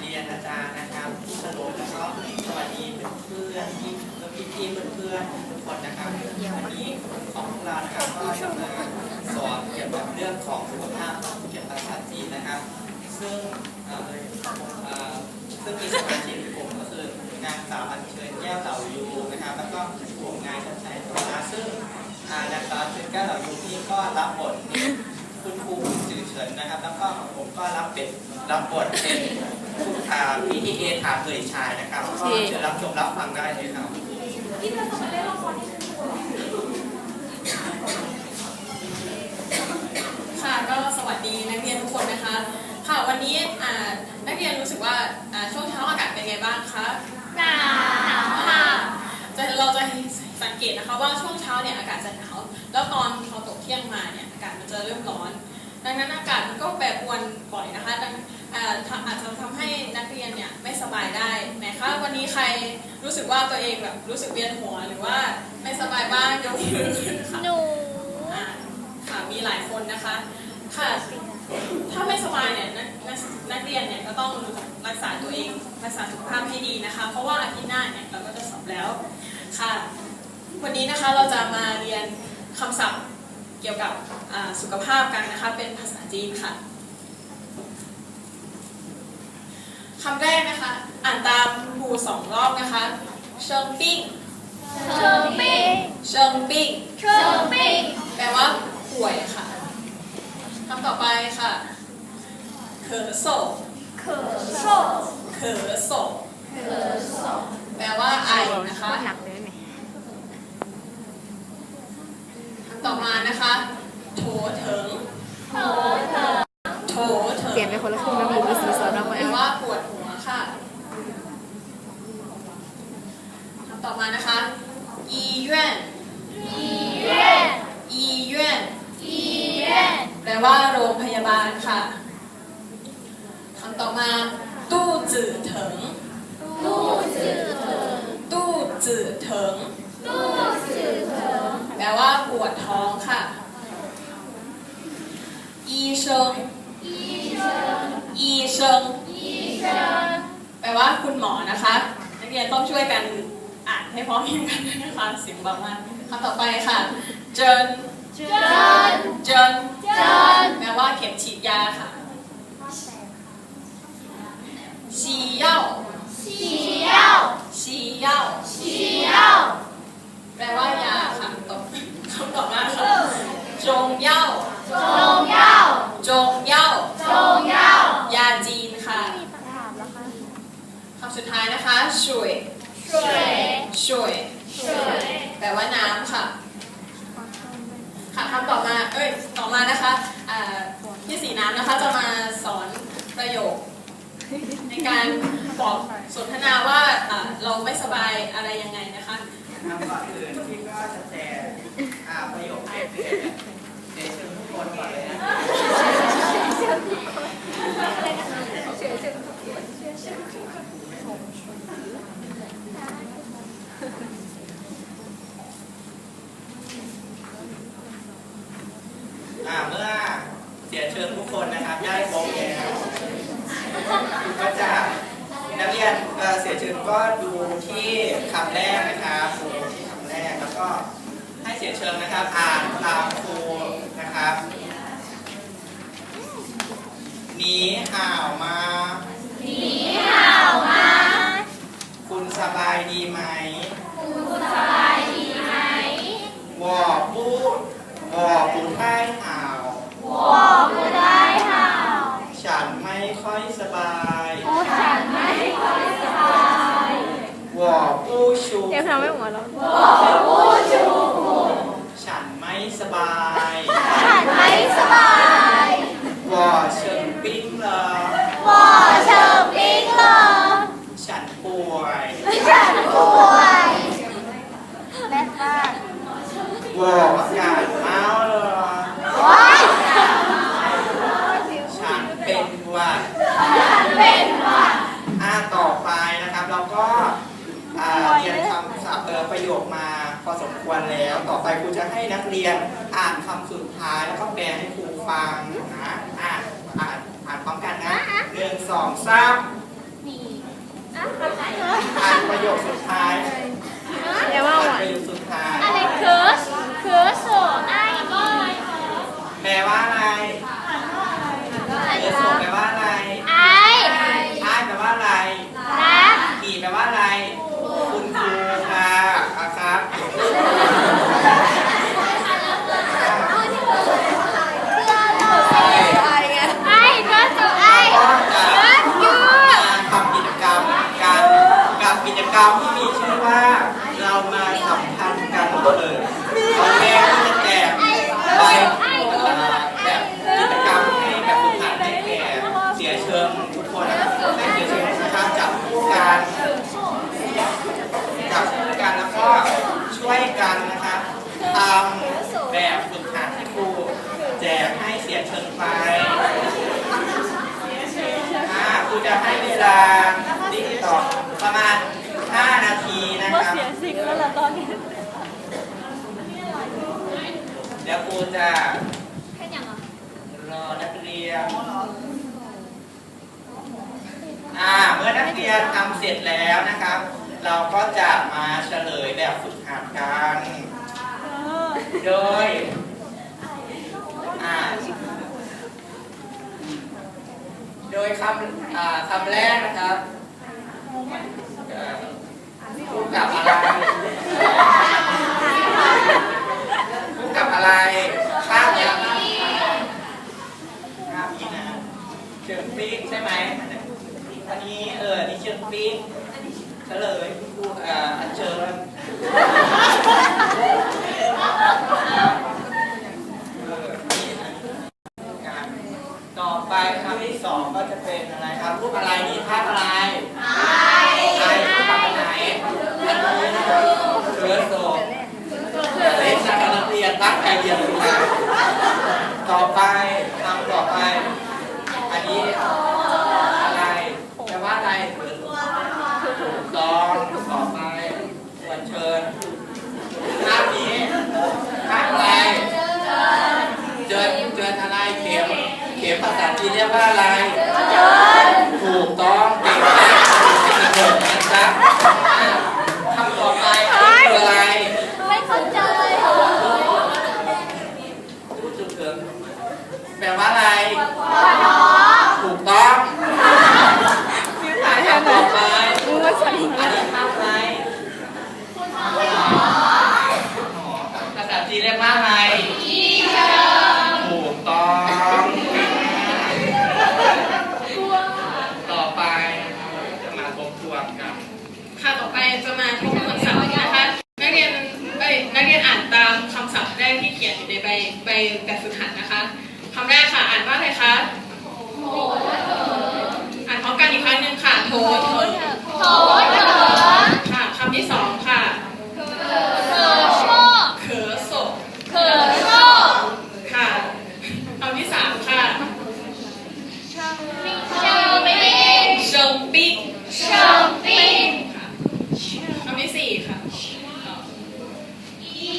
เรียนอาจารย์นะครับที่สรุปแล้วก็สวัสดีเพื่อนๆที่พี่พี่เพื่อนๆทุกคนนะครับวันนี้ของพวกเรานะครับก็จะมาสอนเกี่ยวกับเรื่องของสุขภาพเกี่ยวกับภาษาจีนนะครับ ซึ่งเออซึ่งมีสมาชิกกลุ่มก็คือนางสาวอัญเชิญแก้วเหล่ายูนะครับ แล้วก็กลุ่มนายชัดชัยตัวนะซึ่งอานางสาวอัญเชิญแก้วเหล่ายูนี่ก็รับบทคุณครูจือเฉินนะครับ แล้วก็ผมก็รับเป็นรับบทเป็น ทาพีทีเอทาเผยชายนะครับก็เชิญรับชมรับฟังได้เลยครับค่ะก็สวัสดีนักเรียนทุกคนนะคะ ค่ะวันนี้อ่านักเรียนรู้สึกว่าอ่าช่วงเช้าอากาศเป็นไงบ้างคะหนาวค่ะจะเราจะสังเกตนะคะว่าช่วงเช้าเนี่ยอากาศจะหนาวแล้วตอนพอตกเที่ยงมาเนี่ยอากาศมันจะเริ่มร้อน ดังนั้นอากาศมันก็แปรปรวนบ่อยนะคะดัง อ่าทำอาจจะทำให้นักเรียนเนี่ยไม่สบายได้ไหนคะวันนี้ใครรู้สึกว่าตัวเองแบบรู้สึกเวียนหัวหรือว่าไม่สบายบ้างยกมือขึ้นค่ะหนูอ่าค่ะมีหลายคนนะคะค่ะถ้าไม่สบายเนี่ยนักนักนักเรียนเนี่ยก็ต้องรักษาตัวเองรักษาสุขภาพให้ดีนะคะ เพราะว่าอาทิตย์หน้าเนี่ยเราก็จะสอบแล้วค่ะ วันนี้นะคะเราจะมาเรียนคำศัพท์เกี่ยวกับอ่าสุขภาพกันนะคะเป็นภาษาจีนค่ะ คำแรกนะคะ อ่านตามครูสองรอบนะคะเชิงปิ้ง เชิงปิ้ง เชิงปิ้ง เชิงปิ้ง แปลว่าป่วยค่ะคำต่อไปค่ะเคอโศก เขินโซ เคอโศก เขินโซ แปลว่าไอนะคะคำต่อมานะคะ โถเถิง โถเถิง โถเถิง เปลี่ยนไปคนละครึ่งแล้วมีมีสีสอนออกมา แปลว่าปวดหัวค่ะคำต่อมานะคะอีเย่น อีเย่น อีเย่น อีเย่น แปลว่าโรงพยาบาลค่ะคำต่อมาตู้ จื่อเถิงตู้จืดเถิงตู้จื่อเถิงตู้จืดเถิงแปลว่าปวดท้องค่ะอีเชิงอีเชิงอีเชิงอีเชิงแปลว่าคุณหมอนะคะนักเรียนต้องช่วยกันอ่านให้พร้อมเพรียงกันด้วยนะคะเสียงเบามากคำต่อไปค่ะเจินเจินเจินเจินแปลว่าเข็มฉีดยาค่ะ ชีเย่าสีเย้าชีเย่าสีเย้าแปลว่ายาค่ะต่อคำต่อมาค่ะจงเย่าจงเย้าจงเย่าจงเย้ายาจีนค่ะคำสุดท้ายนะคะช่วยสวยช่วยสวยแปลว่าน้ำค่ะค่ะคำต่อมาเอ้ยต่อมานะคะอ่าพี่สีน้ำนะคะจะมาสอนประโยค การบอกสนทนาว่าเราไม่สบายอะไรยังไงนะคะครับก่อนอื่นพี่ก็จะแชร์ประโยคเด็ดในเชิงทุกคนก่อนเลยนะอ่าเมื่อเสียเชิญทุกคนนะครับได้ครบแล้วก็จะนัก เรียนเอ่อเสียเชิญก็ดูที่คำแรกนะครับดูที่คำแรกแล้วก็ให้เสียเชิญนะครับ อ่านตามครูนะครับหนีห่าวมาหนีห่าวมา คุณสบายดีไหม คุณสบายดีไหมวอปูดวอปูดให้ห่าววอกูได้ห่าว ฉันไม่ค่อยสบาย ฉันไม่ค่อยสบาย วอปูชู เดี๋ยวทำไม่หมดแล้ว วอกูชู ฉันไม่สบาย ฉันไม่สบาย วอเฉิงปิ้งเลอ วอเชิงปิ้งเหรอ ฉันป่วย ฉันป่วยแม่บ้าน วออากาศเมาเลย ว้าย ฉันเป็นหวัด ฉันเป็นหวัด อ่าต่อไปนะครับ เราก็อ่าเรียนคำศัพท์เออประโยคมาพอสมค วรแล้ว ต่อไปครูจะให้นักเรียนอ่านคำสุดท้ายแล้วก็แปลให้ครูฟังนะอ่านอ่านอ่านพร้อมกันนะหนึ่งสองสามอ่านประโยคสุดท้ายอย่าว่าหอ่านวานประโยคสุดท้ายอะไรเคิร์สเคิร์สโซไอ้ก็แปลว่าอะไรเออส่งแปลว่าอะไรไอ้อ้ายแปลว่าอะไรรักขี่แปลว่าอะไร คุณครูค่ะอะครับ ไอ้ก็โซไอ้ ก็จะ รักยู มาทำกิจกรรมการกับกิจก รรมที่มีชื่อว่าเรามาสัมพันธ์กันเลยตอนแรกก็จะแจกใบอ่าแบบกิจกรรมให้แบบฝึกหัดให้แก่เสียเชิงทุกคนนะครับเสียเชิงนะครับจับคู่กันจับคู่กันแล้วก็ช่วยกันนะครับทำแบบฝึกหัดให้ครูแจกให้เสียเชิงไปครูจะให้เวลาดิจิตอประมาณ 5 นาทีนะครับ เสียสิ่งแล้วล่ะตอนนี้เดี๋ยวครูจะรอนักเรียน อ่า เมื่อนักเรียนทำเสร็จแล้วนะครับ เราก็จะมาเฉลยแบบฝึกหัดกันโดย อ่า โดยคำอ่าคำแรกนะครับ เอ่อคู่กับอะไรคู่กับอะไรข้ามยังข้ามนี้นะเชิงปิ๊กใช่ไหมอันนี้เออนี่เชิงปิ๊กเฉลยคุณครูเอ่ออัญเชิญเออนี่นะการต่อไปคำที่สองก็จะเป็นอะไรครับรูปอะไรนี่ภาพอะไรไอรูปภาพอันไหนอันนี้นะครับเชื้อโซเล่นนักเรียนตั้งใจ เรียนนะต่อไปคำต่อไป อันนี้อะไรแปลว่าอะไรต้องต่อไปชวนเชิญภาพนี้ภาพอะไรเจอเจออะไรเข็มเข็มภาษาจีนเรียกว่าอะไร ถูกต้องเก่งมากเก่งนะจ๊ะคำต่อไปอันนี้คืออะไร ไม่เข้าใจ พูดจุดเกินแปลว่าอะไร ถูกต้องคำต่อไป มึงว่าฉัน อันนี้ภาพอะไรภาษาจีนเรียกว่าอะไรถูกต้องต่อไปจะมาทบทวนกัน ค่ะต่อไปจะมาทบทวนศัพท์นะคะนักเรียนเอ้ยนักเรียนอ่านตามคำศัพท์แรกที่เขียนอยู่ในใบใบแบบฝึกหัดนะคะคำแรกค่ะ อ่านว่าอะไรคะอ่านพร้อมกันอีกครั้งหนึ่งค่ะโถเถิงโถเถอค่ะคำที่สองค่ะ เถอโช เขอโศก เถอโช ค่ะคำที่สามค่ะ เชอร์บิน เชิงปิ๊ก เชอร์บิน ค่ะคำที่สี่ค่ะ อี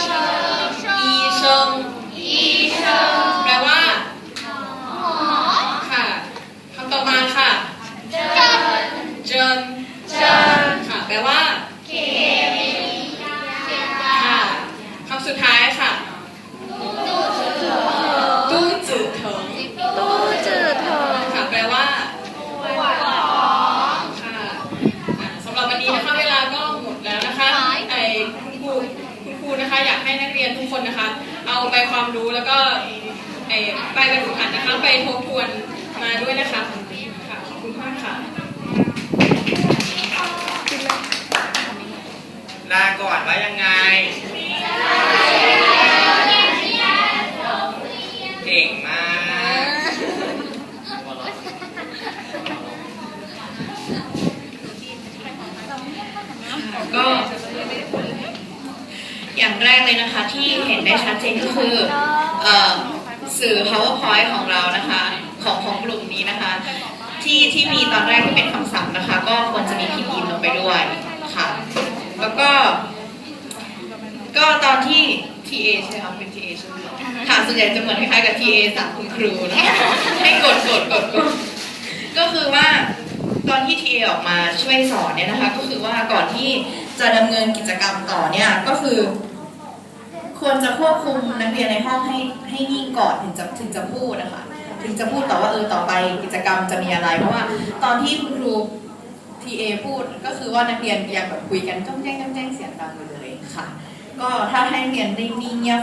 เชอร์โช อีเชิง อีเชอร์ แปลว่า หมอ ค่ะคำต่อมาค่ะ เจิน เจิน เจิน ค่ะ แปลว่า เกมียา ค่ะคำสุดท้ายค่ะ ดูจือ ตู้จืดเถิง ตู้จืดเธอ ค่ะ แปลว่า หวานหอม ค่ะอะสำหรับวันนี้นะคะเวลาก็หมดแล้วนะคะไอคุณครูคุณครูนะคะ อยากให้นักเรียนทุกคนนะคะ เอาไปความรู้แล้วก็ไปไปบรรจุหัดนะคะ ไปทบทวนมาด้วยนะคะค่ะขอบคุณมากค่ะลาก่อนว่ายังไงเก่งมากอย่างแรก เลยนะคะ ที่เห็นได้ชัดเจนก็คืออสื่อ powerpoint ของเรานะคะ ของของกลุ่มนี้นะคะ ที่ที่มีตอนแรกที่เป็นคำศัพท์นะคะ ก็ควรจะมีพิมพ์อินลงไปด้วยค่ะ แล้วก็ ก็ตอนที่ TA ใช่ไหมคะเป็น TA ใช่ไหมค่ะส่วนใหญ่จะเหมือนคล้ายๆกับ TA สั่งคุณครูนะคะให้กดกดกดกดก็คือว่าตอนที่ที่ทีเอออกมาช่วยสอนเนี่ยนะคะ ก็คือว่าก่อนที่จะดำเนินกิจกรรมต่อเนี่ยก็คือ ควรจะควบคุมนักเรียนในห้องให้ให้นิ่งก่อนถึงจะถึงจะพูดนะคะถึงจะพูดต่อว่าเออต่อไปกิจกรรมจะมีอะไร เพราะว่าตอนที่คุณครูทีเอพูดก็คือว่านักเรียนยังแบบคุยกันจ้องแจ้งจ้องแจ้งเสียงดังอยู่เลยค่ะ ก็ถ้าให้นักเรียนได้นิ่งเงียบ